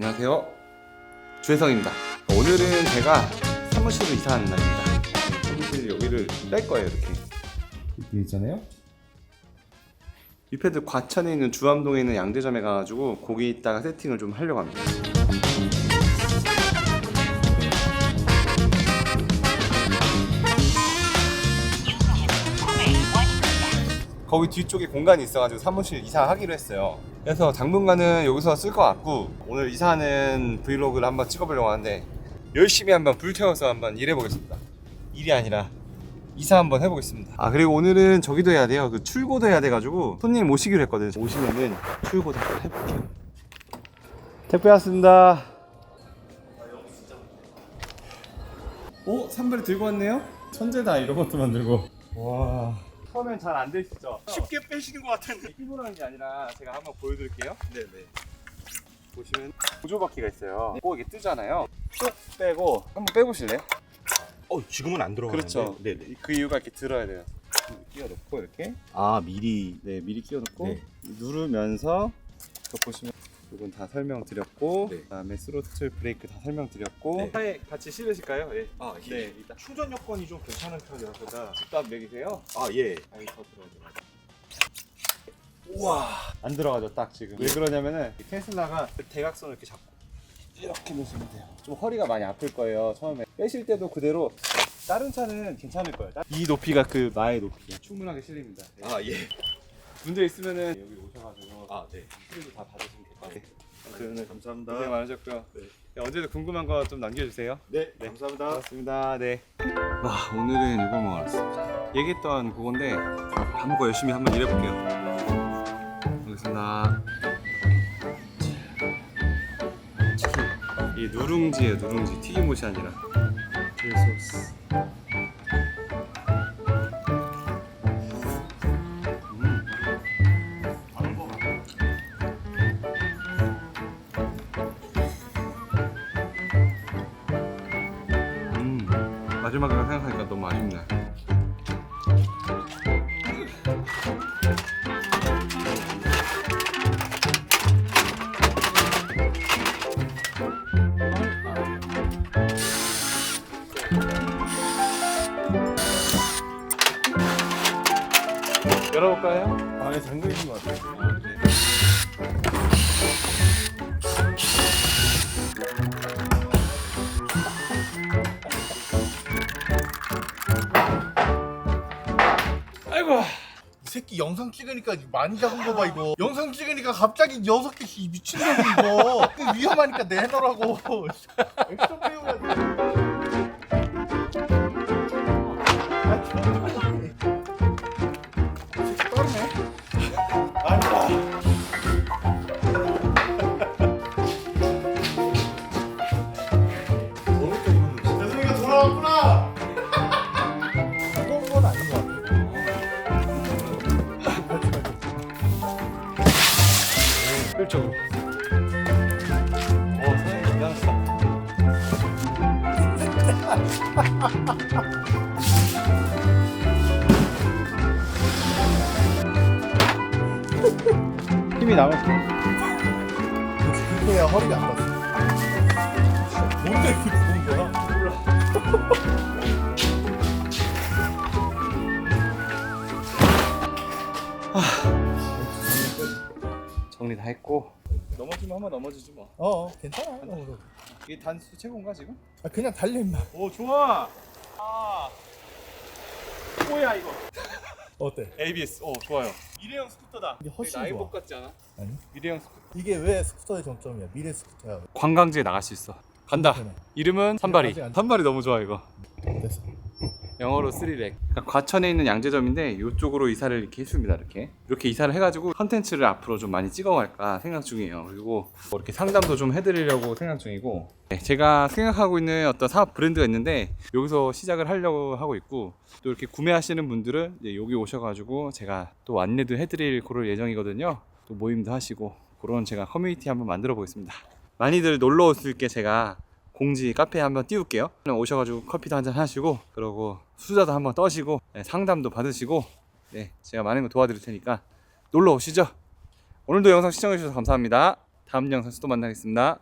안녕하세요. 주혜성입니다. 오늘은 제가 사무실을 이사하는 날입니다. 사무실 여기를 뺄 거예요, 이렇게. 이렇게 있잖아요. 유패드 과천에 있는 주암동에 있는 양대점에 가가지고 거기 있다가 세팅을 좀 하려고 합니다. 거기 뒤쪽에 공간이 있어가지고 사무실 이사하기로 했어요. 그래서 당분간은 여기서 쓸 것 같고 오늘 이사하는 브이로그를 한번 찍어보려고 하는데 열심히 한번 불태워서 한번 일해보겠습니다. 일이 아니라 이사 한번 해보겠습니다. 아 그리고 오늘은 저기도 해야 돼요. 그 출고도 해야 돼가지고 손님 모시기로 했거든요. 오시면은 출고도 해볼게요. 택배 왔습니다. 오 산발이 들고 왔네요. 천재다 이런 것도 만들고. 와. 처음엔 잘 안 되시죠? 쉽게 빼시는 것 같은데. 하는 게 아니라 제가 한번 보여드릴게요. 네네. 보시면 보조바퀴가 있어요. 꼭 이게 뜨잖아요. 쭉 빼고 한번 빼보실래요? 어 지금은 안 들어가는데. 그렇죠. 네네. 그 이유가 이렇게 들어야 돼요. 끼워놓고 이렇게 아 미리. 네 미리 끼워놓고 네. 누르면서 저 보시면 이건 다 설명드렸고 네. 그다음에 스로틀 브레이크 다 설명드렸고 네. 차에 같이 실으실까요? 예. 아 예. 네 일단 충전 여건이 좀 괜찮은 편이라서다. 집값 매기세요. 아 예. 아니 더 들어가죠. 우와. 안 들어가죠 딱 지금 왜 그러냐면은 이 테슬라가 그 대각선을 이렇게 잡고 이렇게 놓으시면 돼요 좀 허리가 많이 아플 거예요 처음에 빼실 때도 그대로 다른 차는 괜찮을 거예요 이 높이가 그 나의 높이 충분하게 실립니다 네. 아 예. 문제 있으면은 여기 오셔가지고 아 네. 수리도 다 받으시면 같아요 네, 오늘 감사합니다. 고생 많으셨고요 네. 네, 언제든 궁금한 거 좀 남겨주세요 네. 네. 감사합니다. 고맙습니다 네. 와 오늘은 이거 먹으러 왔습니다 얘기했던 그건데 밥 먹고 열심히 한번 일해볼게요 알겠습니다 치킨 이 누룽지예요 누룽지 튀김옷이 아니라 질 소스 마지막으로 생각하니까 너무 아쉽네 열어볼까요? 안에 잠겨 있는 것 같아요. 새끼 영상 찍으니까 많이 작은 거 봐 이거 영상 찍으니까 갑자기 여섯 개씩 미친놈이 이거 이거 위험하니까 내놓으라고 액션 배우야 돼 아, 새끼 빠르네 펼쳐고 어 사장님 미안하다 힘이 남았어 그렇게 해야 허리가 안 갔어. 뭔데 이렇게 부은 거야? 정리 다 했고 넘어지면 한번 넘어지지 뭐 어, 어, 괜찮아. 어, 이게 단수 최고인가 지금? 아, 그냥 달려 임마. 오 좋아 아 뭐야 이거 어때? ABS 오 좋아요 미래형 스쿠터다 이게 훨씬 나이복 좋아. 같지 않아? 아니? 미래형 스쿠터 이게 왜 스쿠터의 정점이야? 미래 스쿠터야. 관광지에 나갈 수 있어 간다 그러네. 이름은 산발이 아직 안- 산발이 너무 좋아 이거 됐어. 영어로 쓰리렉. 그러니까 과천에 있는 양재점인데 이쪽으로 이사를 이렇게 했습니다 이렇게. 이렇게 이사를 해가지고 컨텐츠를 앞으로 좀 많이 찍어갈까 생각 중이에요. 그리고 뭐 이렇게 상담도 좀 해드리려고 생각 중이고. 네, 제가 생각하고 있는 어떤 사업 브랜드가 있는데 여기서 시작을 하려고 하고 있고 또 이렇게 구매하시는 분들은 이제 여기 오셔가지고 제가 또 안내도 해드릴 그럴 예정이거든요. 또 모임도 하시고 그런 제가 커뮤니티 한번 만들어 보겠습니다. 많이들 놀러 오실 게 제가 공지 카페에 한번 띄울게요. 오셔가지고 커피도 한잔 하시고 그러고 수다도 한번 떠시고 네, 상담도 받으시고 네, 제가 많은 거 도와드릴 테니까 놀러 오시죠. 오늘도 영상 시청해주셔서 감사합니다. 다음 영상에서 또 만나겠습니다.